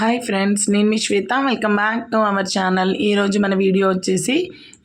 Hi friends నేను మీ Shweta. Welcome back to our channel ఈరోజు మన వీడియో వచ్చేసి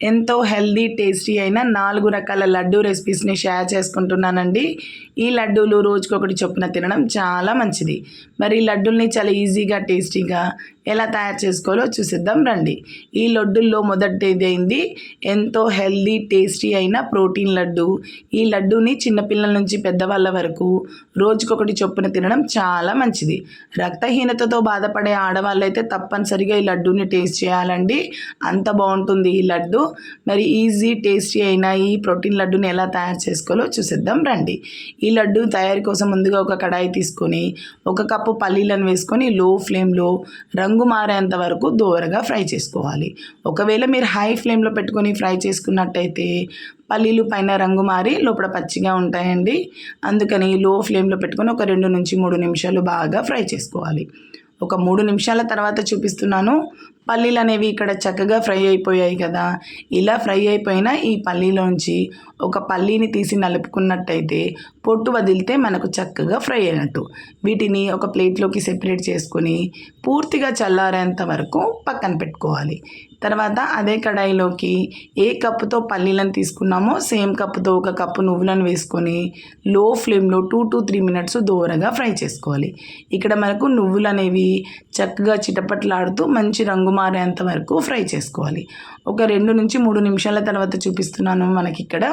ఎంతో హెల్దీ టేస్టీ అయిన నాలుగు రకాల లడ్డు రెసిపీస్ని షేర్ చేసుకుంటున్నానండి. ఈ లడ్డూలు రోజుకొకటి చొప్పున తినడం చాలా మంచిది. మరి లడ్డూల్ని చాలా ఈజీగా టేస్టీగా ఎలా తయారు చేసుకోవాలో చూసిద్దాం రండి. ఈ లడ్డూల్లో మొదటిదైంది ఎంతో హెల్దీ టేస్టీ అయిన ప్రోటీన్ లడ్డు. ఈ లడ్డూని చిన్నపిల్లల నుంచి పెద్దవాళ్ళ వరకు రోజుకొకటి చొప్పున తినడం చాలా మంచిది. రక్తహీనతతో బాధపడే ఆడవాళ్ళైతే తప్పనిసరిగా ఈ లడ్డూని టేస్ట్ చేయాలండి. అంత బాగుంటుంది ఈ లడ్డు. మరి ఈజీ టేస్టీ అయిన ఈ ప్రోటీన్ లడ్డూని ఎలా తయారు చేసుకోవాలో చూసిద్దాం రండి. ఈ లడ్డు తయారీ కోసం ముందుగా ఒక కడాయి తీసుకొని ఒక కప్పు పల్లీలను వేసుకొని లో ఫ్లేమ్లో రంగు మారేంత వరకు దోరగా ఫ్రై చేసుకోవాలి. ఒకవేళ మీరు హై ఫ్లేమ్లో పెట్టుకొని ఫ్రై చేసుకున్నట్టయితే పల్లీలు పైన రంగు మారి లోపల పచ్చిగా ఉంటాయండి. అందుకని లో ఫ్లేమ్లో పెట్టుకొని ఒక రెండు నుంచి మూడు నిమిషాలు బాగా ఫ్రై చేసుకోవాలి. ఒక మూడు నిమిషాల తర్వాత చూపిస్తున్నాను. పల్లీలు అనేవి ఇక్కడ చక్కగా ఫ్రై అయిపోయాయి కదా. ఇలా ఫ్రై అయిపోయిన ఈ పల్లీలోంచి ఒక పల్లీని తీసి నలుపుకున్నట్టయితే పొట్టు వదిలితే మనకు చక్కగా ఫ్రై అయినట్టు. వీటిని ఒక ప్లేట్లోకి సెపరేట్ చేసుకొని పూర్తిగా చల్లారేంత వరకు పక్కన పెట్టుకోవాలి. తర్వాత అదే కడాయిలోకి ఏ కప్పుతో పల్లీలను తీసుకున్నామో సేమ్ కప్పుతో ఒక కప్పు నువ్వులను వేసుకొని లో ఫ్లేమ్లో టూ టు త్రీ మినిట్స్ దూరగా ఫ్రై చేసుకోవాలి. ఇక్కడ మనకు నువ్వులు అనేవి చక్కగా చిటపట్లాడుతూ మంచి రంగు మారేంత వరకు ఫ్రై చేసుకోవాలి. ఒక రెండు నుంచి మూడు నిమిషాల తర్వాత చూపిస్తున్నాను మనకి ఇక్కడ.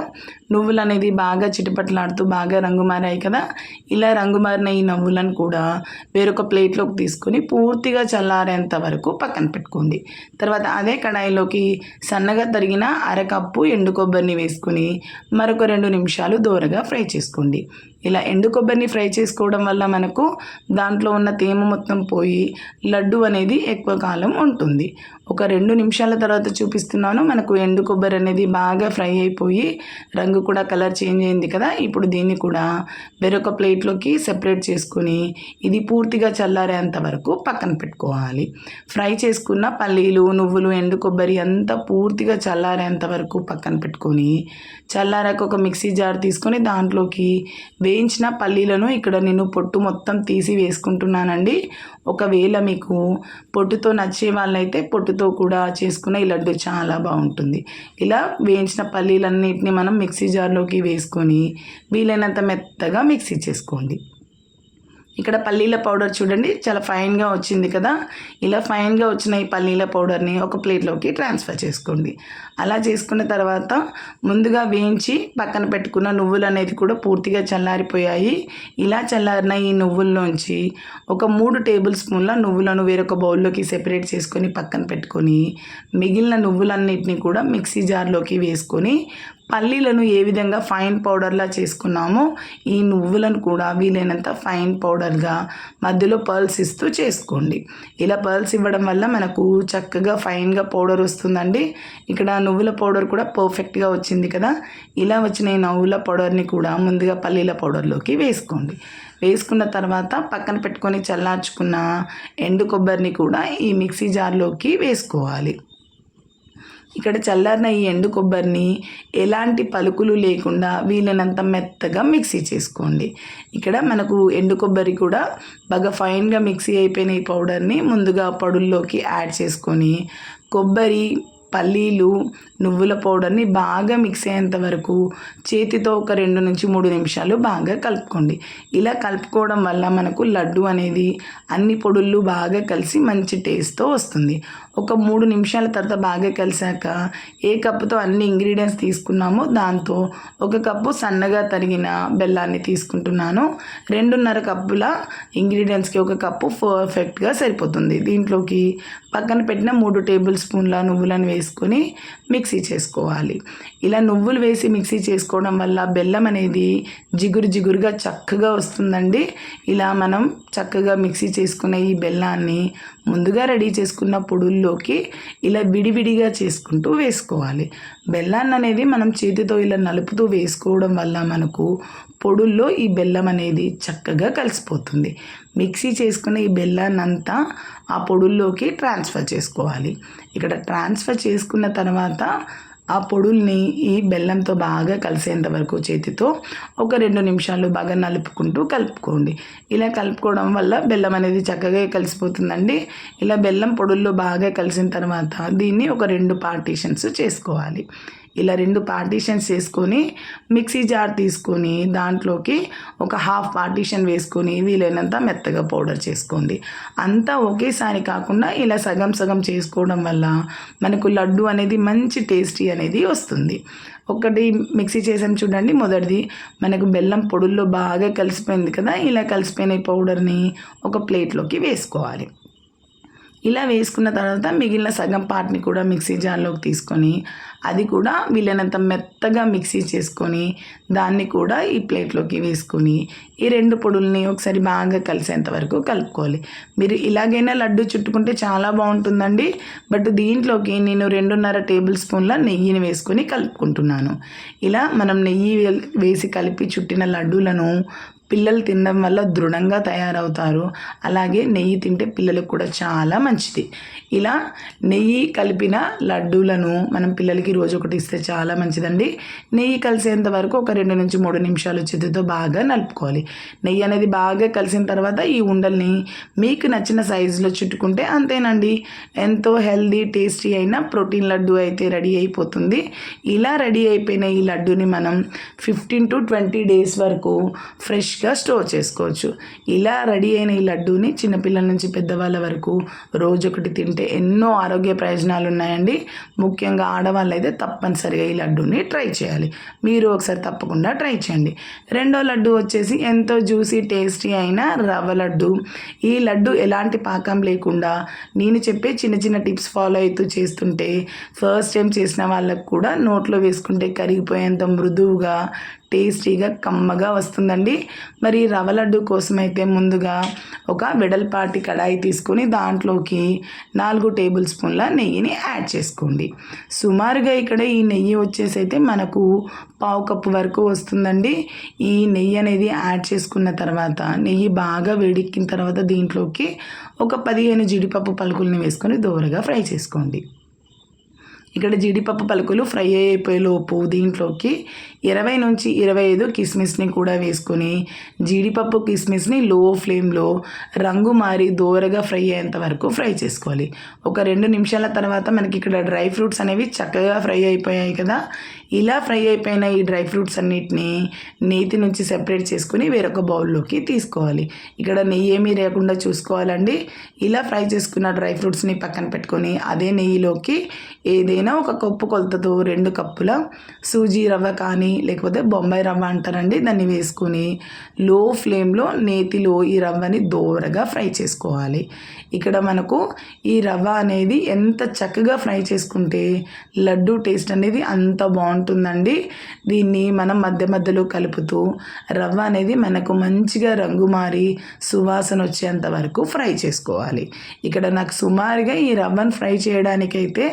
నువ్వులు అనేది బాగా చిటపట్లాడుతూ బాగా రంగు మారాయి కదా. ఇలా రంగు మారిన ఈ నువ్వులను కూడా వేరొక ప్లేట్లోకి తీసుకొని పూర్తిగా చల్లారేంత వరకు పక్కన పెట్టుకోండి. తర్వాత అదే కడాయిలోకి సన్నగా తరిగిన అరకప్పు ఎండు కొబ్బరిని వేసుకొని మరొక రెండు నిమిషాలు దోరగా ఫ్రై చేసుకోండి. ఇలా ఎండు కొబ్బరిని ఫ్రై చేసుకోవడం వల్ల మనకు దాంట్లో ఉన్న తేమ మొత్తం పోయి లడ్డు అనేది ఎక్కువ కాలం ఉంటుంది. ఒక రెండు నిమిషాల తర్వాత చూపిస్తున్నాను. మనకు ఎండు కొబ్బరి అనేది బాగా ఫ్రై అయిపోయి రంగు కూడా కలర్ చేంజ్ అయింది కదా. ఇప్పుడు దీన్ని కూడా వేరొక ప్లేట్లోకి సెపరేట్ చేసుకొని ఇది పూర్తిగా చల్లారేంత వరకు పక్కన పెట్టుకోవాలి. ఫ్రై చేసుకున్న పల్లీలు నువ్వులు ఎండు కొబ్బరి అంతా పూర్తిగా చల్లారేంత వరకు పక్కన పెట్టుకొని చల్లారాక ఒక మిక్సీ జార్ తీసుకొని దాంట్లోకి వేయించిన పల్లీలను ఇక్కడ నేను పొట్టు మొత్తం తీసి వేసుకుంటున్నానండి. ఒకవేళ మీకు పొట్టుతో నచ్చే వాళ్ళైతే పొట్టుతో కూడా చేసుకున్న ఈ లడ్డు చాలా బాగుంటుంది. ఇలా వేయించిన పల్లీలన్నిటిని మనం మిక్సీ జార్లోకి వేసుకొని వీలైనంత మెత్తగా మిక్సీ చేసుకోండి. ఇక్కడ పల్లీల పౌడర్ చూడండి చాలా ఫైన్గా వచ్చింది కదా. ఇలా ఫైన్గా వచ్చిన ఈ పల్లీల పౌడర్ని ఒక ప్లేట్లోకి ట్రాన్స్ఫర్ చేసుకోండి. అలా చేసుకున్న తర్వాత ముందుగా వేయించి పక్కన పెట్టుకున్న నువ్వులు అనేది కూడా పూర్తిగా చల్లారిపోయాయి. ఇలా చల్లారిన ఈ నువ్వుల్లోంచి ఒక మూడు టేబుల్ స్పూన్ల నువ్వులను వేరొక బౌల్లోకి సెపరేట్ చేసుకొని పక్కన పెట్టుకొని మిగిలిన నువ్వులన్నిటిని కూడా మిక్సీ జార్లోకి వేసుకొని పల్లీలను ఏ విధంగా ఫైన్ పౌడర్లా చేసుకున్నామో ఈ నువ్వులను కూడా వీలైనంత ఫైన్ పౌడర్గా మధ్యలో పర్ల్స్ ఇస్తూ చేసుకోండి. ఇలా పర్ల్స్ ఇవ్వడం వల్ల మనకు చక్కగా ఫైన్గా పౌడర్ వస్తుందండి. ఇక్కడ నువ్వుల పౌడర్ కూడా పర్ఫెక్ట్గా వచ్చింది కదా. ఇలా వచ్చిన ఈ నువ్వుల పౌడర్ని కూడా ముందుగా పల్లీల పౌడర్లోకి వేసుకోండి. వేసుకున్న తర్వాత పక్కన పెట్టుకొని చల్లార్చుకున్న ఎండు కొబ్బరిని కూడా ఈ మిక్సీ జార్లోకి వేసుకోవాలి. ఇక్కడ చల్లారిన ఈ ఎండు కొబ్బరిని ఎలాంటి పలుకులు లేకుండా వీలైనంత మెత్తగా మిక్సీ చేసుకోండి. ఇక్కడ మనకు ఎండు కొబ్బరి కూడా బాగా ఫైన్గా మిక్సీ అయిపోయిన ఈ పౌడర్ని ముందుగా పడుల్లోకి యాడ్ చేసుకొని కొబ్బరి పల్లీలు నువ్వుల పౌడర్ని బాగా మిక్స్ అయ్యేంత వరకు చేతితో ఒక రెండు నుంచి మూడు నిమిషాలు బాగా కలుపుకోండి. ఇలా కలుపుకోవడం వల్ల మనకు లడ్డు అనేది అన్ని పొడులు బాగా కలిసి మంచి టేస్ట్తో వస్తుంది. ఒక మూడు నిమిషాల తర్వాత బాగా కలిసాక ఏ కప్పుతో అన్ని ఇంగ్రీడియంట్స్ తీసుకున్నామో దాంతో ఒక కప్పు సన్నగా తరిగిన బెల్లాన్ని తీసుకుంటున్నాను. రెండున్నర కప్పుల ఇంగ్రీడియంట్స్కి ఒక కప్పు పర్ఫెక్ట్గా సరిపోతుంది. దీంట్లోకి పక్కన పెట్టిన మూడు టేబుల్ స్పూన్ల నువ్వులను వేసుకొని మిక్స్ మిక్సీ చేసుకోవాలి. ఇలా నువ్వులు వేసి మిక్సీ చేసుకోవడం వల్ల బెల్లం అనేది జిగురు జిగురుగా చక్కగా వస్తుందండి. ఇలా మనం చక్కగా మిక్సీ చేసుకున్న ఈ బెల్లాన్ని ముందుగా రెడీ చేసుకున్న పొడుల్లోకి ఇలా విడివిడిగా చేసుకుంటూ వేసుకోవాలి. బెల్లాన్ని అనేది మనం చేతితో ఇలా నలుపుతూ వేసుకోవడం వల్ల మనకు పొడుల్లో ఈ బెల్లం అనేది చక్కగా కలిసిపోతుంది. మిక్సీ చేసుకున్న ఈ బెల్లాన్ని అంతా ఆ పొడుల్లోకి ట్రాన్స్ఫర్ చేసుకోవాలి. ఇక్కడ ట్రాన్స్ఫర్ చేసుకున్న తర్వాత ఆ పొడుల్ని ఈ బెల్లంతో బాగా కలిసేంత వరకు చేతితో ఒక రెండు నిమిషాలు బాగా నలుపుకుంటూ కలుపుకోండి. ఇలా కలుపుకోవడం వల్ల బెల్లం అనేది చక్కగా కలిసిపోతుందండి. ఇలా బెల్లం పొడుల్లో బాగా కలిసిన తర్వాత దీన్ని ఒక రెండు పార్టీషన్స్ చేసుకోవాలి. ఇలా రెండు పార్టీషన్స్ చేసుకొని మిక్సీ జార్ తీసుకొని దాంట్లోకి ఒక హాఫ్ పార్టీషన్ వేసుకొని వీలైనంత మెత్తగా పౌడర్ చేసుకోండి. అంతా ఒకేసారి కాకుండా ఇలా సగం సగం చేసుకోవడం వల్ల మనకు లడ్డు అనేది మంచి టేస్టీ అనేది వస్తుంది. ఒకటి మిక్సీ చేసాం చూడండి మొదటిది మనకు బెల్లం పొడుల్లో బాగా కలిసిపోయింది కదా ఇలా కలిసిపోయిన పౌడర్ని ఒక ప్లేట్లోకి వేసుకోవాలి. ఇలా వేసుకున్న తర్వాత మిగిలిన సగం పార్ట్ని కూడా మిక్సీ జార్లోకి తీసుకొని అది కూడా వీలైనంత మెత్తగా మిక్సీ చేసుకొని దాన్ని కూడా ఈ ప్లేట్లోకి వేసుకొని ఈ రెండు పొడుల్ని ఒకసారి బాగా కలిసేంత వరకు కలుపుకోవాలి. మీరు ఇలాగైనా లడ్డు చుట్టుకుంటే చాలా బాగుంటుందండి. బట్ దీంట్లోకి నేను రెండున్నర టేబుల్ స్పూన్ల నెయ్యిని వేసుకొని కలుపుకుంటున్నాను. ఇలా మనం నెయ్యి వేసి కలిపి చుట్టిన లడ్డూలను పిల్లలు తినడం వల్ల దృఢంగా తయారవుతారు. అలాగే నెయ్యి తింటే పిల్లలకు కూడా చాలా మంచిది. ఇలా నెయ్యి కలిపిన లడ్డూలను మనం పిల్లలకి రోజు ఒకటి ఇస్తే చాలా మంచిదండి. నెయ్యి కలిసేంత వరకు ఒక రెండు నుంచి మూడు నిమిషాలు చేతితో బాగా నలుపుకోవాలి. నెయ్యి అనేది బాగా కలిసిన తర్వాత ఈ ఉండల్ని మీకు నచ్చిన సైజులో చుట్టుకుంటే అంతేనండి. ఎంతో హెల్దీ టేస్టీ అయిన ప్రోటీన్ లడ్డు అయితే రెడీ అయిపోతుంది. ఇలా రెడీ అయిపోయిన ఈ లడ్డూని మనం ఫిఫ్టీన్ టు ట్వంటీ డేస్ వరకు ఫ్రెష్ ఫ్రెష్గా స్టోర్ చేసుకోవచ్చు. ఇలా రెడీ అయిన ఈ లడ్డూని చిన్నపిల్లల నుంచి పెద్దవాళ్ళ వరకు రోజు ఒకటి తింటే ఎన్నో ఆరోగ్య ప్రయోజనాలు ఉన్నాయండి. ముఖ్యంగా ఆడవాళ్ళు అయితే తప్పనిసరిగా ఈ లడ్డూని ట్రై చేయాలి. మీరు ఒకసారి తప్పకుండా ట్రై చేయండి. రెండో లడ్డు వచ్చేసి ఎంతో జ్యూసీ టేస్టీ అయిన రవ్వ లడ్డు. ఈ లడ్డు ఎలాంటి పాకం లేకుండా నేను చెప్పే చిన్న చిన్న టిప్స్ ఫాలో అవుతూ చేస్తుంటే ఫస్ట్ టైం చేసిన వాళ్ళకు కూడా నోట్లో వేసుకుంటే కరిగిపోయేంత మృదువుగా టేస్టీగా కమ్మగా వస్తుందండి. మరి రవ్వ లడ్డు కోసం అయితే ముందుగా ఒక వెడల్పాటి కడాయి తీసుకొని దాంట్లోకి నాలుగు టేబుల్ స్పూన్ల నెయ్యిని యాడ్ చేసుకోండి. సుమారుగా ఇక్కడ ఈ నెయ్యి వచ్చేసి అయితే మనకు పావు కప్పు వరకు వస్తుందండి. ఈ నెయ్యి అనేది యాడ్ చేసుకున్న తర్వాత నెయ్యి బాగా వేడెక్కిన తర్వాత దీంట్లోకి ఒక పదిహేను జీడిపప్పు పలుకుల్ని వేసుకొని దోరగా ఫ్రై చేసుకోండి. ఇక్కడ జీడిపప్పు పలుకులు ఫ్రై అయిపోయేలోపు దీంట్లోకి ఇరవై నుంచి ఇరవై ఐదు కిస్మిస్ని కూడా వేసుకొని జీడిపప్పు కిస్మిస్ని లో ఫ్లేమ్లో రంగు మారి దోరగా ఫ్రై అయ్యేంత వరకు ఫ్రై చేసుకోవాలి. ఒక రెండు నిమిషాల తర్వాత మనకి ఇక్కడ డ్రై ఫ్రూట్స్ అనేవి చక్కగా ఫ్రై అయిపోయాయి కదా. ఇలా ఫ్రై అయిపోయిన ఈ డ్రై ఫ్రూట్స్ అన్నిటిని నేతి నుంచి సెపరేట్ చేసుకుని వేరొక బౌల్లోకి తీసుకోవాలి. ఇక్కడ నెయ్యి ఏమీ లేకుండా చూసుకోవాలండి. ఇలా ఫ్రై చేసుకున్న డ్రై ఫ్రూట్స్ని పక్కన పెట్టుకొని అదే నెయ్యిలోకి ఏదైనా ఒక కప్పు కొలతతో రెండు కప్పుల సూజీ రవ్వ కానీ లేకపోతే బొంబాయి రవ్వ అంటారండి దాన్ని వేసుకొని లో ఫ్లేమ్లో నేతిలో ఈ రవ్వని దోరగా ఫ్రై చేసుకోవాలి. ఇక్కడ మనకు ఈ రవ్వ అనేది ఎంత చక్కగా ఫ్రై చేసుకుంటే లడ్డు టేస్ట్ అనేది అంత బాగుంటుంది. బాగుంటుందండి దీన్ని మనం మధ్య మధ్యలో కలుపుతూ రవ్వ అనేది మనకు మంచిగా రంగు మారి సువాసన వచ్చేంత వరకు ఫ్రై చేసుకోవాలి. ఇక్కడ నాకు సుమారుగా ఈ రవ్వను ఫ్రై చేయడానికైతే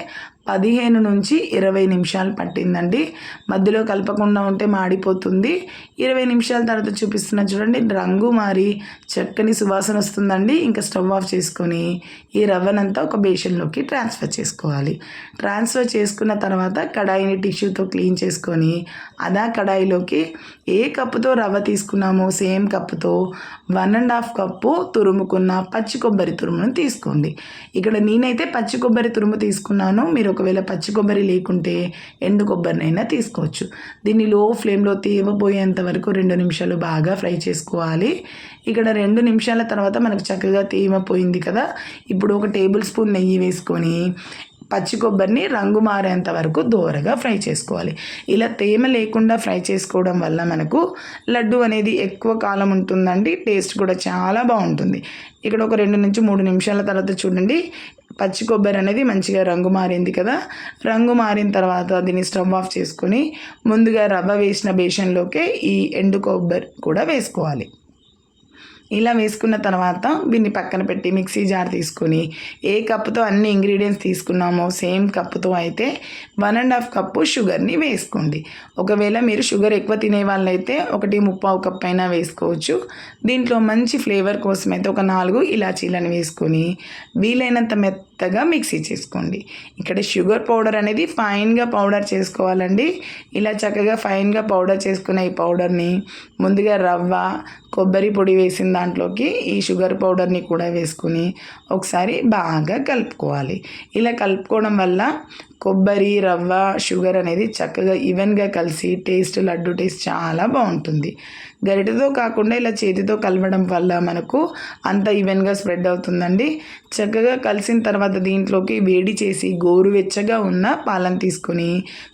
పదిహేను నుంచి ఇరవై నిమిషాలు పట్టిందండి. మధ్యలో కలపకుండా ఉంటే మాడిపోతుంది. ఇరవై నిమిషాల తర్వాత చూపిస్తున్న చూడండి రంగు మారి చక్కని సువాసన వస్తుందండి. ఇంకా స్టవ్ ఆఫ్ చేసుకొని ఈ రవ్వనంతా ఒక బేషన్లోకి ట్రాన్స్ఫర్ చేసుకోవాలి. ట్రాన్స్ఫర్ చేసుకున్న తర్వాత కడాయిని టిష్యూతో క్లీన్ చేసుకొని అదా కడాయిలోకి ఏ కప్పుతో రవ్వ తీసుకున్నామో సేమ్ కప్పుతో వన్ అండ్ హాఫ్ కప్పు తురుముకున్న పచ్చి కొబ్బరి తురుమును తీసుకోండి. ఇక్కడ నేనైతే పచ్చి కొబ్బరి తురుము తీసుకున్నాను. మీరు ఒకవేళ పచ్చి కొబ్బరి లేకుంటే ఎండు కొబ్బరినైనా తీసుకోవచ్చు. దీన్ని లో ఫ్లేమ్లో తేవబోయేంత వరకు రెండు నిమిషాలు బాగా ఫ్రై చేసుకోవాలి. ఇక్కడ రెండు నిమిషాల తర్వాత మనకు చక్కగా తేమపోయింది కదా. ఇప్పుడు ఒక టేబుల్ స్పూన్ నెయ్యి వేసుకొని పచ్చి కొబ్బరిని రంగు మారేంత వరకు దోరగా ఫ్రై చేసుకోవాలి. ఇలా తేమ లేకుండా ఫ్రై చేసుకోవడం వల్ల మనకు లడ్డు అనేది ఎక్కువ కాలం ఉంటుందండి. టేస్ట్ కూడా చాలా బాగుంటుంది. ఇక్కడ ఒక రెండు నుంచి మూడు నిమిషాల తర్వాత చూడండి. పచ్చి కొబ్బరి అనేది మంచిగా రంగు మారింది కదా. రంగు మారిన తర్వాత దీన్ని స్టవ్ ఆఫ్ చేసుకొని ముందుగా రవ్వ వేసిన బేషన్లోకే ఈ ఎండు కొబ్బరి కూడా వేసుకోవాలి. ఇలా వేసుకున్న తర్వాత దీన్ని పక్కన పెట్టి మిక్సీ జార్ తీసుకొని ఏ కప్పుతో అన్ని ఇంగ్రీడియంట్స్ తీసుకున్నామో సేమ్ కప్పుతో అయితే వన్ అండ్ హాఫ్ కప్పు షుగర్ని వేసుకోండి. ఒకవేళ మీరు షుగర్ ఎక్కువ తినే వాళ్ళైతే ఒకటి ముప్పావు కప్ అయినా వేసుకోవచ్చు. దీంట్లో మంచి ఫ్లేవర్ కోసం అయితే ఒక నాలుగు ఇలాచీలను వేసుకొని వీలైనంత మెత్త మెత్తగా మిక్సీ చేసుకోండి. ఇక్కడ షుగర్ పౌడర్ అనేది ఫైన్గా పౌడర్ చేసుకోవాలండి. ఇలా చక్కగా ఫైన్గా పౌడర్ చేసుకున్న ఈ పౌడర్ని ముందుగా రవ్వ కొబ్బరి పొడి వేసిన దాంట్లోకి ఈ షుగర్ పౌడర్ని కూడా వేసుకుని ఒకసారి బాగా కలుపుకోవాలి. ఇలా కలుపుకోవడం వల్ల కొబ్బరి రవ్వ షుగర్ అనేది చక్కగా ఈవెన్గా కలిసి టేస్ట్ లడ్డు టేస్ట్ చాలా బాగుంటుంది. గరిటతో కాకుండా ఇలా చేతితో కలవడం వల్ల మనకు అంత ఈవెన్గా స్ప్రెడ్ అవుతుందండి. చక్కగా కలిసిన తర్వాత దీంట్లోకి వేడి చేసి గోరువెచ్చగా ఉన్న పాలను తీసుకొని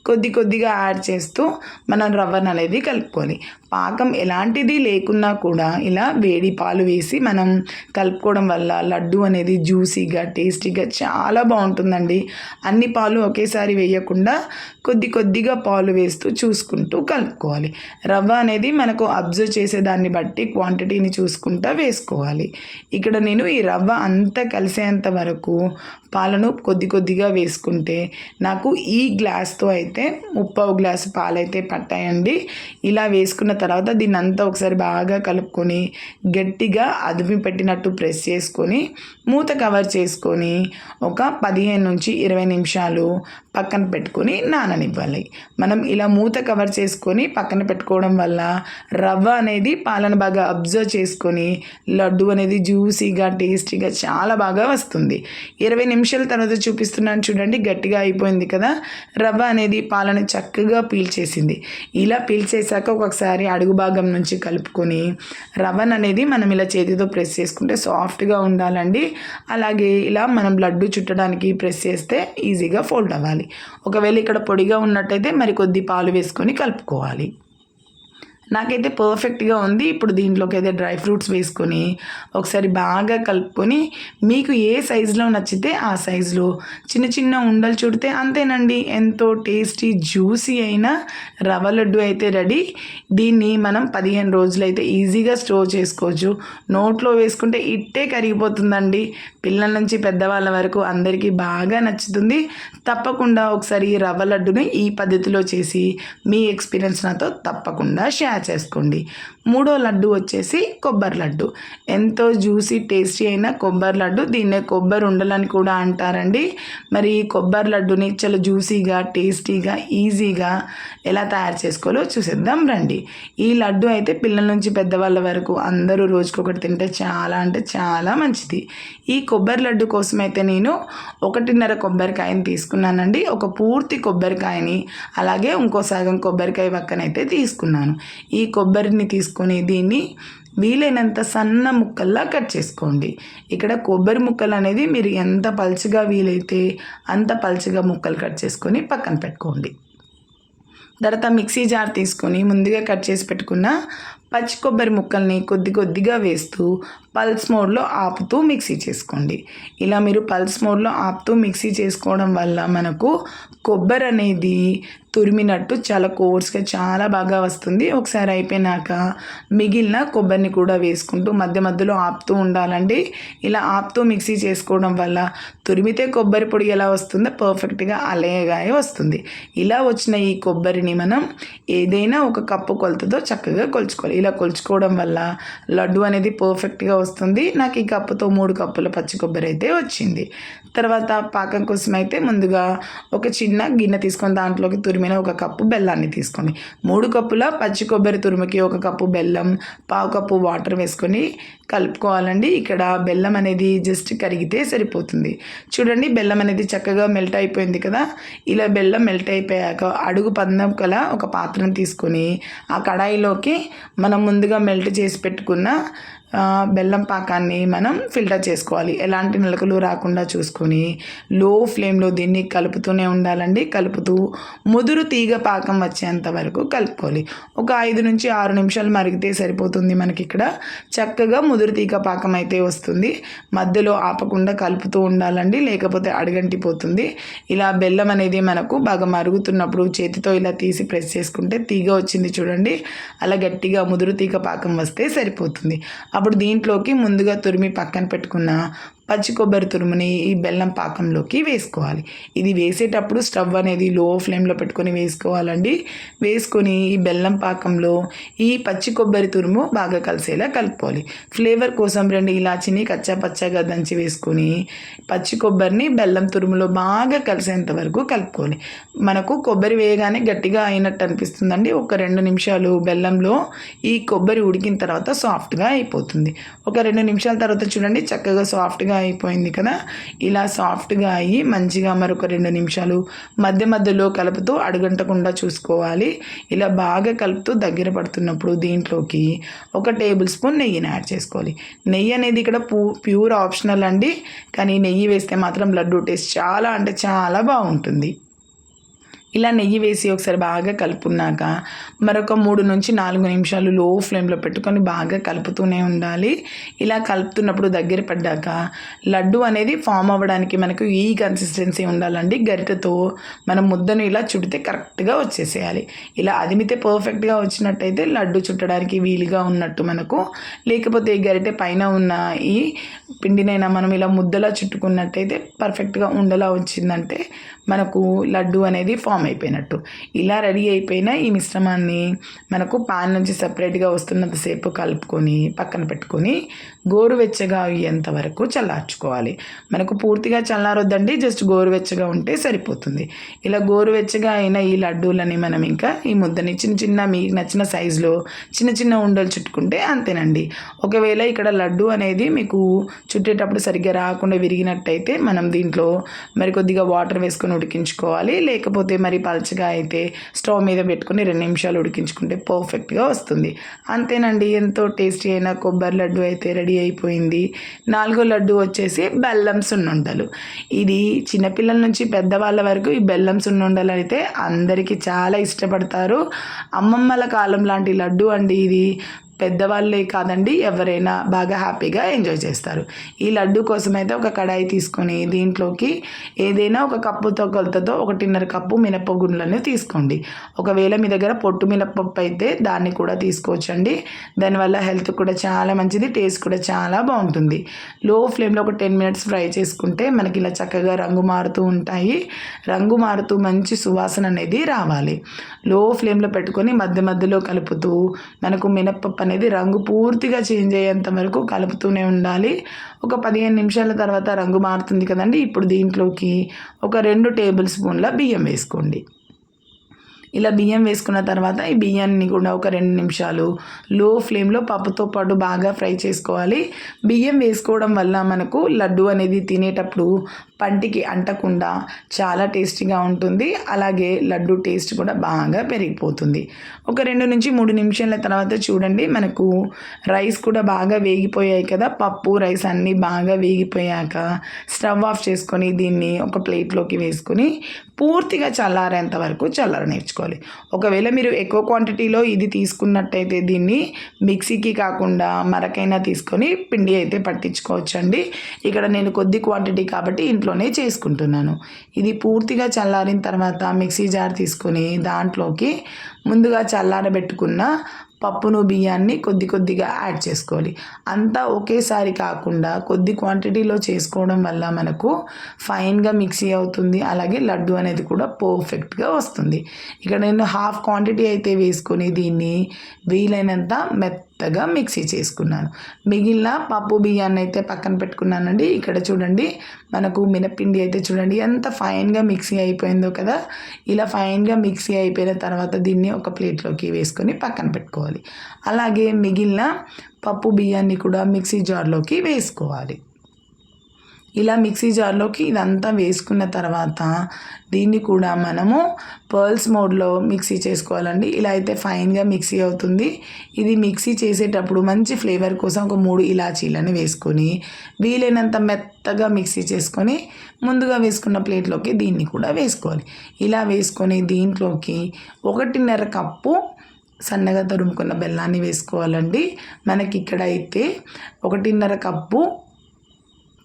కొద్ది కొద్దిగా యాడ్ చేస్తూ మనం రవ్వను అనేది కలుపుకోవాలి పాకం ఎలాంటిది లేకున్నా కూడా ఇలా వేడి పాలు వేసి మనం కలుపుకోవడం వల్ల లడ్డు అనేది జ్యూసీగా టేస్టీగా చాలా బాగుంటుందండి. అన్ని పాలు ఒకేసారి వేయకుండా కొద్ది కొద్దిగా పాలు వేస్తూ చూసుకుంటూ కలుపుకోవాలి. రవ్వ అనేది మనకు అబ్జర్వ్ చేసే దాన్ని బట్టి క్వాంటిటీని చూసుకుంటా వేసుకోవాలి. ఇక్కడ నేను ఈ రవ్వ అంతా కలిసేంత వరకు పాలను కొద్ది కొద్దిగా వేసుకుంటే నాకు ఈ గ్లాస్తో అయితే ముప్పావు గ్లాసు పాలైతే పట్టాయండి. ఇలా వేసుకున్న తర్వాత దీన్ని అంతా ఒకసారి బాగా కలుపుకొని గట్టిగా అదిమి పెట్టినట్టు ప్రెస్ చేసుకొని మూత కవర్ చేసుకొని ఒక పదిహేను నుంచి ఇరవై నిమిషాలు పక్కన పెట్టుకొని నాననివ్వాలి. మనం ఇలా మూత కవర్ చేసుకొని పక్కన పెట్టుకోవడం వల్ల రవ్వ అనేది పాలను బాగా అబ్జర్వ్ చేసుకొని లడ్డు అనేది జ్యూసీగా టేస్టీగా చాలా బాగా వస్తుంది. ఇరవై నిమిషాల తర్వాత చూపిస్తున్నాను చూడండి గట్టిగా అయిపోయింది కదా? రవ్వ అనేది పాలను చక్కగా పీల్చేసింది ఇలా పీల్చేసాక ఒకసారి అడుగు భాగం నుంచి కలుపుకొని రవ్వను అనేది మనం ఇలా చేతితో ప్రెస్ చేసుకుంటే సాఫ్ట్గా ఉండాలండి. అలాగే ఇలా మనం లడ్డు చుట్టడానికి ప్రెస్ చేస్తే ఈజీగా ఫోల్డ్ అవ్వాలి. ఒకవేళ ఇక్కడ పొడిగా ఉన్నట్టయితే మరి కొద్ది పాలు వేసుకొని కలుపుకోవాలి. నాకైతే పర్ఫెక్ట్గా ఉంది. ఇప్పుడు దీంట్లోకి అయితే డ్రై ఫ్రూట్స్ వేసుకొని ఒకసారి బాగా కలుపుకొని మీకు ఏ సైజులో నచ్చితే ఆ సైజులో చిన్న చిన్న ఉండలు చుడితే అంతేనండి. ఎంతో టేస్టీ జ్యూసీ అయిన రవ్వ లడ్డు అయితే రెడీ. దీన్ని మనం పదిహేను రోజులు అయితే ఈజీగా స్టోర్ చేసుకోవచ్చు. నోట్లో వేసుకుంటే ఇట్టే కరిగిపోతుందండి. పిల్లల నుంచి పెద్దవాళ్ళ వరకు అందరికీ బాగా నచ్చుతుంది. తప్పకుండా ఒకసారి ఈ రవ్వ లడ్డుని ఈ పద్ధతిలో చేసి మీ ఎక్స్పీరియన్స్ నాతో తప్పకుండా షేర్ చేసుకోండి. మూడో లడ్డు వచ్చేసి కొబ్బరి లడ్డు. ఎంతో జ్యూసీ టేస్టీ అయిన కొబ్బరి లడ్డు. దీన్నే కొబ్బరి ఉండలని కూడా అంటారండి. మరి ఈ కొబ్బరి లడ్డుని చాలా జ్యూసీగా టేస్టీగా ఈజీగా ఎలా తయారు చేసుకోవాలో చూసేద్దాం రండి. ఈ లడ్డు అయితే పిల్లల నుంచి పెద్దవాళ్ళ వరకు అందరూ రోజుకొకటి తింటే చాలా అంటే చాలా మంచిది. ఈ కొబ్బరి లడ్డు కోసం అయితే నేను ఒకటిన్నర కొబ్బరికాయని తీసుకున్నానండి. ఒక పూర్తి కొబ్బరికాయని అలాగే ఇంకో సగం కొబ్బరికాయ పక్కనైతే తీసుకున్నాను. ఈ కొబ్బరిని తీసుకొని దీన్ని వీలైనంత సన్న ముక్కల్లా కట్ చేసుకోండి. ఇక్కడ కొబ్బరి ముక్కలు అనేది మీరు ఎంత పలుచగా వీలైతే అంత పల్చగా ముక్కలు కట్ చేసుకొని పక్కన పెట్టుకోండి. తర్వాత మిక్సీ జార్ తీసుకొని ముందుగా కట్ చేసి పెట్టుకున్న పచ్చి కొబ్బరి ముక్కల్ని కొద్ది కొద్దిగా వేస్తూ పల్స్ మోడ్లో ఆపుతూ మిక్సీ చేసుకోండి. ఇలా మీరు పల్స్ మోడ్లో ఆపుతూ మిక్సీ చేసుకోవడం వల్ల మనకు కొబ్బరి అనేది తురిమినట్టు చాలా కోర్స్గా చాలా బాగా వస్తుంది. ఒకసారి అయిపోయినాక మిగిలిన కొబ్బరిని కూడా వేసుకుంటూ మధ్య మధ్యలో ఆపుతూ ఉండాలండి. ఇలా ఆపుతూ మిక్సీ చేసుకోవడం వల్ల తురిమితే కొబ్బరి పొడి ఎలా వస్తుందో పర్ఫెక్ట్గా అలేగాయ వస్తుంది. ఇలా వచ్చిన ఈ కొబ్బరిని మనం ఏదైనా ఒక కప్పు కొలతతో చక్కగా కొలుచుకోవాలి. ఇలా కొలుచుకోవడం వల్ల లడ్డు అనేది పర్ఫెక్ట్గా వస్తుంది. నాకు ఈ కప్పుతో మూడు కప్పుల పచ్చి కొబ్బరి అయితే వచ్చింది. తర్వాత పాకం కోసం అయితే ముందుగా ఒక చిన్న గిన్నె తీసుకొని దాంట్లోకి తురిమి తురిమిన ఒక కప్పు బెల్లాన్ని తీసుకోండి మూడు కప్పుల పచ్చి కొబ్బరి తురుముకి ఒక కప్పు బెల్లం పావు కప్పు వాటర్ వేసుకొని కలుపుకోవాలండి. ఇక్కడ బెల్లం అనేది జస్ట్ కరిగితే సరిపోతుంది. చూడండి బెల్లం అనేది చక్కగా మెల్ట్ అయిపోయింది కదా. ఇలా బెల్లం మెల్ట్ అయిపోయాక అడుగు పందం కల ఒక పాత్రను తీసుకొని ఆ కడాయిలోకి మనం ముందుగా మెల్ట్ చేసి పెట్టుకున్న బెల్లం పాకాన్ని మనం ఫిల్టర్ చేసుకోవాలి. ఎలాంటి నలకలు రాకుండా చూసుకొని లో ఫ్లేమ్లో దీన్ని కలుపుతూనే ఉండాలండి. కలుపుతూ ముదురు తీగ పాకం వచ్చేంత వరకు కలుపుకోవాలి. ఒక ఐదు నుంచి ఆరు నిమిషాలు మరిగితే సరిపోతుంది మనకి ఇక్కడ. చక్కగా ముదురు తీగ పాకం అయితే వస్తుంది. మధ్యలో ఆపకుండా కలుపుతూ ఉండాలండి. లేకపోతే అడగంటిపోతుంది. ఇలా బెల్లం అనేది మనకు బాగా మరుగుతున్నప్పుడు చేతితో ఇలా తీసి ప్రెస్ చేసుకుంటే తీగ వచ్చింది చూడండి. అలా గట్టిగా ముదురు తీగ పాకం వస్తే సరిపోతుంది. అప్పుడు దీంట్లోకి ముందుగా తురిమి పక్కన పెట్టుకున్న పచ్చి కొబ్బరి తురుముని ఈ బెల్లం పాకంలోకి వేసుకోవాలి. ఇది వేసేటప్పుడు స్టవ్ అనేది లో ఫ్లేమ్లో పెట్టుకొని వేసుకోవాలండి. వేసుకొని ఈ బెల్లం పాకంలో ఈ పచ్చి కొబ్బరి తురుము బాగా కలిసేలా కలుపుకోవాలి. ఫ్లేవర్ కోసం రెండు ఇలాచిని కచ్చా పచ్చగా దంచి వేసుకొని పచ్చి కొబ్బరిని బెల్లం తురుములో బాగా కలిసేంత వరకు కలుపుకోవాలి. మనకు కొబ్బరి వేయగానే గట్టిగా అయినట్టు అనిపిస్తుందండి. ఒక రెండు నిమిషాలు బెల్లంలో ఈ కొబ్బరి ఉడికిన తర్వాత సాఫ్ట్గా అయిపోతుంది. ఒక రెండు నిమిషాల తర్వాత చూడండి చక్కగా సాఫ్ట్గా అయిపోయింది కదా. ఇలా సాఫ్ట్గా అయ్యి మంచిగా మరొక రెండు నిమిషాలు మధ్య మధ్యలో కలుపుతూ అడుగంటకుండా చూసుకోవాలి. ఇలా బాగా కలుపుతూ దగ్గర పడుతున్నప్పుడు దీంట్లోకి ఒక టేబుల్ స్పూన్ నెయ్యిని యాడ్ చేసుకోవాలి. నెయ్యి అనేది ఇక్కడ పూ ప్యూర్ ఆప్షనల్ అండి. కానీ నెయ్యి వేస్తే మాత్రం లడ్డు టేస్ట్ చాలా అంటే చాలా బాగుంటుంది. ఇలా నెయ్యి వేసి ఒకసారి బాగా కలుపుకున్నాక మరొక మూడు నుంచి నాలుగు నిమిషాలు లో ఫ్లేమ్లో పెట్టుకొని బాగా కలుపుతూనే ఉండాలి. ఇలా కలుపుతున్నప్పుడు దగ్గర పడ్డాక లడ్డు అనేది ఫామ్ అవ్వడానికి మనకు ఈ కన్సిస్టెన్సీ ఉండాలండి. గరిటతో మనం ముద్దను ఇలా చుడితే కరెక్ట్గా వచ్చేసేయాలి. ఇలా అదిమితే పర్ఫెక్ట్గా వచ్చినట్టయితే లడ్డు చుట్టడానికి వీలుగా ఉన్నట్టు మనకు లేకపోతే ఈ గరిటె పైన ఉన్న ఈ పిండినైనా మనం ఇలా ముద్దలా చుట్టుకున్నట్టయితే పర్ఫెక్ట్గా ఉండలా వచ్చిందంటే మనకు లడ్డు అనేది ఫామ్ అయిపోయినట్టు. ఇలా రెడీ అయిపోయిన ఈ మిశ్రమాన్ని మనకు పాన్ నుంచి సపరేట్గా వస్తున్నంతసేపు కలుపుకొని పక్కన పెట్టుకొని గోరువెచ్చగా అయ్యేంత వరకు చల్లార్చుకోవాలి. మనకు పూర్తిగా చల్లారొద్దండి జస్ట్ గోరువెచ్చగా ఉంటే సరిపోతుంది. ఇలా గోరువెచ్చగా అయిన ఈ లడ్డూలని మనం ఇంకా ఈ ముద్దని చిన్న చిన్న మీకు నచ్చిన సైజులో చిన్న చిన్న ఉండలు చుట్టుకుంటే అంతేనండి. ఒకవేళ ఇక్కడ లడ్డు అనేది మీకు చుట్టేటప్పుడు సరిగ్గా రాకుండా విరిగినట్టయితే మనం దీంట్లో మరి కొద్దిగా వాటర్ వేసుకొని ఉడికించుకోవాలి. లేకపోతే మరి పలచగా అయితే స్టవ్ మీద పెట్టుకొని రెండు నిమిషాలు ఉడికించుకుంటే పర్ఫెక్ట్గా వస్తుంది. అంతేనండి. ఎంతో టేస్టీ అయిన కొబ్బరి లడ్డు అయితే రెడీ అయిపోయింది. నాలుగో లడ్డు వచ్చేసి బెల్లం సున్నుండలు. ఇది చిన్నపిల్లల నుంచి పెద్దవాళ్ళ వరకు ఈ బెల్లం సున్నుండలు అయితే అందరికీ చాలా ఇష్టపడతారు. అమ్మమ్మల కాలం లాంటి లడ్డు అండి ఇది. పెద్దవాళ్ళే కాదండి ఎవరైనా బాగా హ్యాపీగా ఎంజాయ్ చేస్తారు. ఈ లడ్డు కోసం అయితే ఒక కడాయి తీసుకొని దీంట్లోకి ఏదైనా ఒక కప్పుతో కొలతతో ఒకటిన్నర కప్పు మినపగుండ్లను తీసుకోండి. ఒకవేళ మీ దగ్గర పొట్టు మినపప్పు అయితే దాన్ని కూడా తీసుకోవచ్చండి. దానివల్ల హెల్త్ కూడా చాలా మంచిది టేస్ట్ కూడా చాలా బాగుంటుంది. లో ఫ్లేమ్లో ఒక టెన్ మినిట్స్ ఫ్రై చేసుకుంటే మనకి ఇలా చక్కగా రంగు మారుతూ ఉంటాయి. రంగు మారుతూ మంచి సువాసన అనేది రావాలి. లో ఫ్లేమ్లో పెట్టుకొని మధ్య మధ్యలో కలుపుతూ మనకు మినపప్పు అనేది రంగు పూర్తిగా చేంజ్ అయ్యేంత వరకు కలుపుతూనే ఉండాలి. ఒక పదిహేను నిమిషాల తర్వాత రంగు మారుతుంది కదండి. ఇప్పుడు దీంట్లోకి ఒక రెండు టేబుల్ స్పూన్ల బియ్యం వేసుకోండి. ఇలా బియ్యం వేసుకున్న తర్వాత ఈ బియ్యాన్ని కూడా ఒక రెండు నిమిషాలు లో ఫ్లేమ్లో పప్పుతో పాటు బాగా ఫ్రై చేసుకోవాలి. బియ్యం వేసుకోవడం వల్ల మనకు లడ్డు అనేది తినేటప్పుడు పంటికి అంటకుండా చాలా టేస్టీగా ఉంటుంది. అలాగే లడ్డు టేస్ట్ కూడా బాగా పెరిగిపోతుంది. ఒక రెండు నుంచి మూడు నిమిషాల తర్వాత చూడండి మనకు రైస్ కూడా బాగా వేగిపోయాయి కదా. పప్పు రైస్ అన్నీ బాగా వేగిపోయాక స్టవ్ ఆఫ్ చేసుకొని దీన్ని ఒక ప్లేట్లోకి వేసుకొని పూర్తిగా చల్లారేంత వరకు చల్లార నేర్చుకోవాలి. ఒకవేళ మీరు ఎక్కువ క్వాంటిటీలో ఇది తీసుకున్నట్టయితే దీన్ని మిక్సీకి కాకుండా మరకైనా తీసుకొని పిండి అయితే పట్టించుకోవచ్చండి. ఇక్కడ నేను కొద్ది క్వాంటిటీ కాబట్టి ఇంట్లోనే చేసుకుంటున్నాను. ఇది పూర్తిగా చల్లారిన తర్వాత మిక్సీ జార్ తీసుకొని దాంట్లోకి ముందుగా చల్లారబెట్టుకున్న పప్పును బియ్యాన్ని కొద్ది కొద్దిగా యాడ్ చేసుకోవాలి. అంతా ఒకేసారి కాకుండా కొద్ది క్వాంటిటీలో చేసుకోవడం వల్ల మనకు ఫైన్గా మిక్సీ అవుతుంది. అలాగే లడ్డు అనేది కూడా పర్ఫెక్ట్గా వస్తుంది. ఇక్కడ నేను హాఫ్ క్వాంటిటీ అయితే వేసుకొని దీన్ని వీలైనంత మెత్తగా మిక్సీ చేసుకున్నాను. మిగిలిన పప్పు బియ్యాన్ని అయితే పక్కన పెట్టుకున్నానండి. ఇక్కడ చూడండి మనకు మినపిండి అయితే చూడండి ఎంత ఫైన్గా మిక్సీ అయిపోయిందో కదా. ఇలా ఫైన్గా మిక్సీ అయిపోయిన తర్వాత దీన్ని ఒక ప్లేట్లోకి వేసుకొని పక్కన పెట్టుకోవాలి. అలాగే మిగిలిన పప్పు బియ్యాన్ని కూడా మిక్సీ జార్లోకి వేసుకోవాలి. ఇలా మిక్సీ జార్లోకి ఇదంతా వేసుకున్న తర్వాత దీన్ని కూడా మనము పర్ల్స్ మోడ్లో మిక్సీ చేసుకోవాలండి. ఇలా అయితే ఫైన్గా మిక్సీ అవుతుంది. ఇది మిక్సీ చేసేటప్పుడు మంచి ఫ్లేవర్ కోసం ఒక మూడు ఇలాచీలను వేసుకొని వీలైనంత మెత్తగా మిక్సీ చేసుకొని ముందుగా వేసుకున్న ప్లేట్లోకి దీన్ని కూడా వేసుకోవాలి. ఇలా వేసుకొని దీంట్లోకి ఒకటిన్నర కప్పు సన్నగా తరుముకున్న బెల్లాన్ని వేసుకోవాలండి. మనకి ఇక్కడ అయితే ఒకటిన్నర కప్పు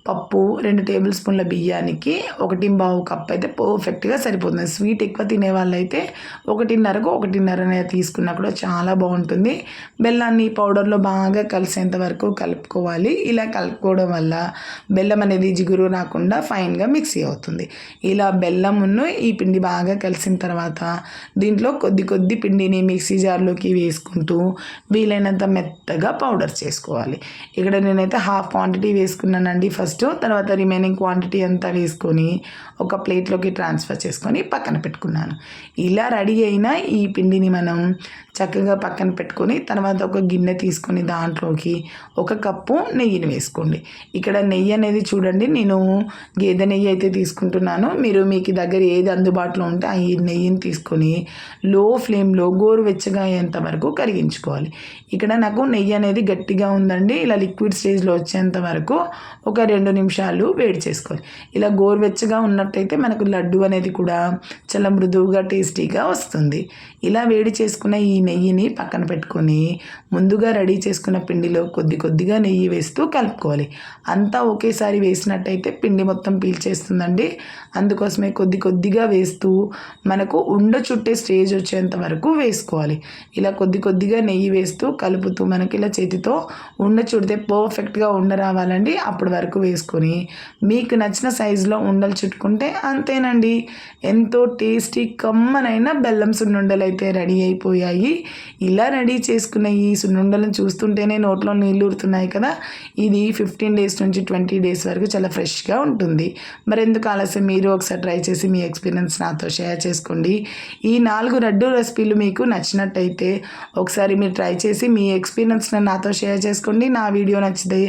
పప్పు రెండు టేబుల్ స్పూన్ల బియ్యానికి ఒకటి బావు కప్ అయితే పర్ఫెక్ట్గా సరిపోతుంది. స్వీట్ ఎక్కువ తినే వాళ్ళైతే ఒకటిన్నరకు ఒకటిన్నర తీసుకున్నా కూడా చాలా బాగుంటుంది. బెల్లాన్ని పౌడర్లో బాగా కలిసేంత వరకు కలుపుకోవాలి. ఇలా కలుపుకోవడం వల్ల బెల్లం అనేది జిగురు రాకుండా ఫైన్గా మిక్సీ అవుతుంది. ఇలా బెల్లమును ఈ పిండి బాగా కలిసిన తర్వాత దీంట్లో కొద్ది కొద్ది పిండిని మిక్సీ జార్లోకి వేసుకుంటూ వీలైనంత మెత్తగా పౌడర్ చేసుకోవాలి. ఇక్కడ నేనైతే హాఫ్ క్వాంటిటీ వేసుకున్నానండి. ఫస్ట్ ఫస్ట్ తర్వాత రిమైనింగ్ క్వాంటిటీ అంతా వేసుకొని ఒక ప్లేట్లోకి ట్రాన్స్ఫర్ చేసుకొని పక్కన పెట్టుకున్నాను. ఇలా రెడీ అయిన ఈ పిండిని మనం చక్కగా పక్కన పెట్టుకొని తర్వాత ఒక గిన్నె తీసుకొని దాంట్లోకి ఒక కప్పు నెయ్యిని వేసుకోండి. ఇక్కడ నెయ్యి అనేది చూడండి నేను గేదె నెయ్యి అయితే తీసుకుంటున్నాను. మీరు మీకు దగ్గర ఏది అందుబాటులో ఉంటే ఆ నెయ్యిని తీసుకొని లో ఫ్లేమ్లో గోరువెచ్చగా అయ్యేంత వరకు కరిగించుకోవాలి. ఇక్కడ నాకు నెయ్యి అనేది గట్టిగా ఉందండి. ఇలా లిక్విడ్ స్టేజ్లో వచ్చేంత వరకు ఒక రెండు రెండు నిమిషాలు వేడి చేసుకోవాలి. ఇలా గోరువెచ్చగా ఉన్నట్టయితే మనకు లడ్డు అనేది కూడా చాలా మృదువుగా టేస్టీగా వస్తుంది. ఇలా వేడి చేసుకున్న ఈ నెయ్యిని పక్కన పెట్టుకొని ముందుగా రెడీ చేసుకున్న పిండిలో కొద్ది కొద్దిగా నెయ్యి వేస్తూ కలుపుకోవాలి. అంతా ఒకేసారి వేసినట్టయితే పిండి మొత్తం పీల్చేస్తుందండి. అందుకోసమే కొద్ది కొద్దిగా వేస్తూ మనకు ఉండ చుట్టే స్టేజ్ వచ్చేంత వరకు వేసుకోవాలి. ఇలా కొద్ది కొద్దిగా నెయ్యి వేస్తూ కలుపుతూ మనకి ఇలా చేతితో ఉండ చుడితే పర్ఫెక్ట్గా ఉండ రావాలండి. అప్పటి వరకు వేసుకొని మీకు నచ్చిన సైజులో ఉండలు చుట్టుకుంటే అంతేనండి. ఎంతో టేస్టీ కమ్మనైన బెల్లం సున్నుండలు అయితే రెడీ అయిపోయాయి. ఇలా రెడీ చేసుకున్న ఈ సున్నుండలను చూస్తుంటేనే నోట్లో నీళ్ళు ఊరుతున్నాయి కదా. ఇది ఫిఫ్టీన్ డేస్ నుంచి ట్వంటీ డేస్ వరకు చాలా ఫ్రెష్గా ఉంటుంది. మరి ఎందుకు ఆలస్యం? మీరు ఒకసారి ట్రై చేసి మీ ఎక్స్పీరియన్స్ నాతో షేర్ చేసుకోండి. ఈ నాలుగు లడ్డు రెసిపీలు మీకు నచ్చినట్టయితే ఒకసారి మీరు ట్రై చేసి మీ ఎక్స్పీరియన్స్ నాతో షేర్ చేసుకోండి. నా వీడియో నచ్చితే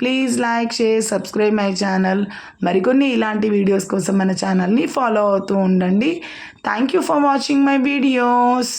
please like share subscribe my channel మరికొన్ని ఇలాంటి వీడియోస్ కోసం మన ఛానల్ని ఫాలో అవుతూ ఉండండి. Thank you for watching my videos